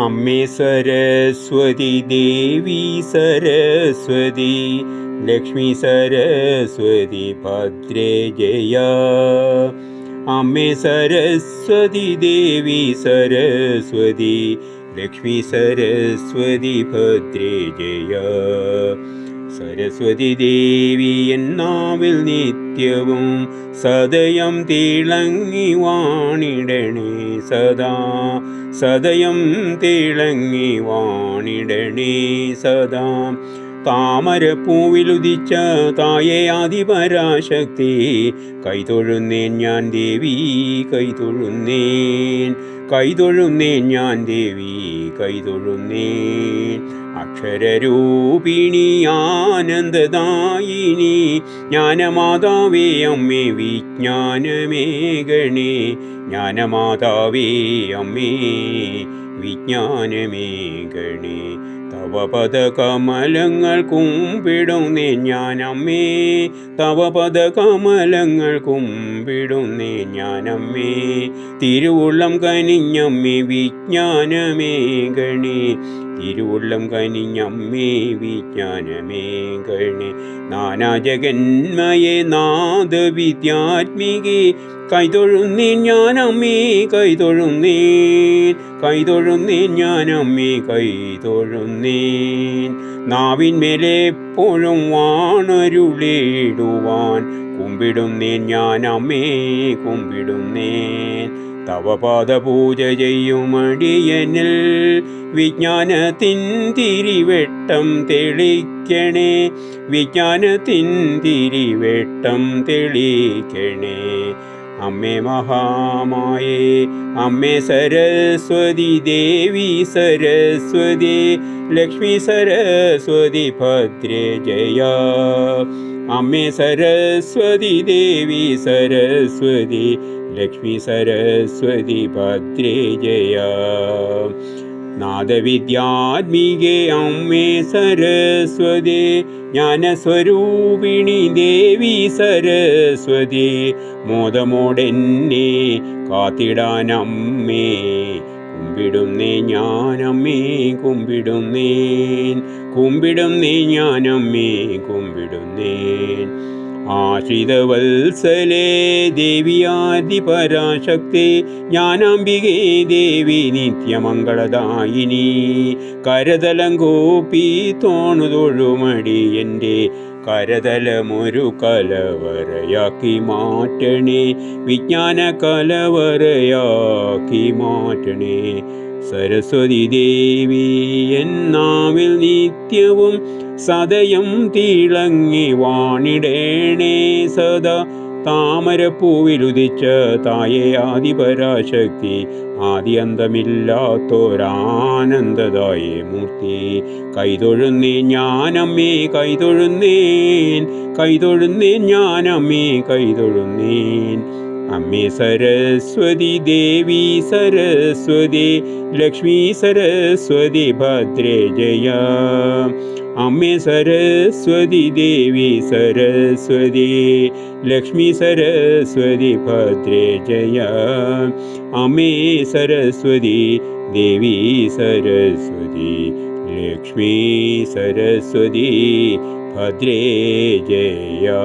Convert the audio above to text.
അമ്മേ സരസ്വതി ദേവി സരസ്വതി ലക്ഷ്മി സരസ്വതി ഭദ്രേ ജയ അമ്മേ സരസ്വതി ദേവി സരസ്വതി ലക്ഷ്മി സരസ്വതി ഭദ്രേ ജയ സരസ്വതി ദേവി എന്നാവിൽ നിത്യവും സദയം തിളങ്ങി വാണിടണേ സദാ. സദയം തിളങ്ങി വാണിടണേ സദാ. താമരപ്പൂവിലുദിച്ച തായേ ആദിപരാശക്തി. കൈതൊഴുന്നേൻ ഞാൻ ദേവി കൈതൊഴുന്നേൻ. കൈതൊഴുന്നേൻ ഞാൻ ദേവി കൈതൊഴുന്നേൻ. അക്ഷരരൂപിണി ആനന്ദദായിനി ജ്ഞാനമാതാവേ അമ്മേ വിജ്ഞാനമേഗണേ ജ്ഞാനമാതാവേ അമ്മേ വിജ്ഞാനമേ ഗണേ കമലങ്ങൾ കുമ്പിടും കുമ്പിടുന്നേ ഞാനമ്മേ. തവപദ കമലങ്ങൾ കുമ്പിടും കുമ്പിടുന്നേ ഞാനമ്മേ. തിരുവുള്ളം കനിഞ്ഞമ്മേ വിജ്ഞാനമേ ഗണി. തിരുവുള്ളം കനിഞ്ഞമ്മേ വിജ്ഞാനമേ ഗണി. നാനാജഗന്മയെ നാദ വിദ്യാത്മികേ കൈതൊഴുന്നേൻ ഞാനമ്മേ കൈതൊഴുന്നേൻ. ഞാൻ ഞാനമ്മേ കൈതൊഴുന്നേൻ. നാവിന്മേലെപ്പോഴും വാണരുളിടുവാൻ കുമ്പിടുന്നേൻ ഞാനമ്മേ കുമ്പിടുന്നേൻ. തവ പാദപൂജ ചെയ്യുമടിയനിൽ വിജ്ഞാനത്തിൻ തിരിവെട്ടം തെളിക്കണേ. വിജ്ഞാനത്തിൻ തിരിവെട്ടം തെളിക്കണേ. അമ്മേ മഹാമായേ അമ്മേ സരസ്വതി ദേവി സരസ്വതി ലക്ഷ്മി സരസ്വതി ഭദ്രേ ജയ അമ്മേ സരസ്വതി ദേവി സരസ്വതി ലക്ഷ്മി സരസ്വതി ഭദ്രേ ജയ നാദവിദ്യാത്മികേ അമ്മേ സരസ്വതി ജ്ഞാനസ്വരൂപിണി ദേവി സരസ്വതി മോദമോടെന്നെ കാത്തിടാനമ്മേ. കുമ്പിടുന്നേ ഞാനമ്മേ കുമ്പിടുന്നേൻ. കുമ്പിടുന്നേ ഞാനമ്മേ കുമ്പിടുന്നേൻ. ആശ്രിതവത്സലേ ദേവിയാദിപരാശക്തി ജ്ഞാനാംബികേ ദേവി നിത്യമംഗളദായിനി. കരതലം കോപ്പി തോണുതൊഴുമടി എന്റെ കരതലമൊരു കലവറയാക്കി മാറ്റണേ വിജ്ഞാന കലവറയാക്കി മാറ്റണേ. സരസ്വതി ദേവി എന്നാവിൽ നിത്യവും സദയം തിളങ്ങി വാണിടേണേ സദാ. താമരപ്പൂവിലുദിച്ച തായെ ആദിപരാശക്തി. ആദിയന്തമില്ലാത്തൊരാനന്ദദായേ മൂർത്തി. കൈതൊഴുന്നേ ഞാനമ്മേ കൈതൊഴുന്നേൻ. കൈതൊഴുന്നേൻ ഞാനമ്മേ കൈതൊഴുന്നേൻ. अम्मे सरस्वती देवी सरस्वती लक्ष्मी सरस्वती भद्रे जया अम्मे सरस्वती देवी सरस्वती लक्ष्मी सरस्वती भद्रे जया अम्मे सरस्वती देवी सरस्वती लक्ष्मी सरस्वती भद्रे जया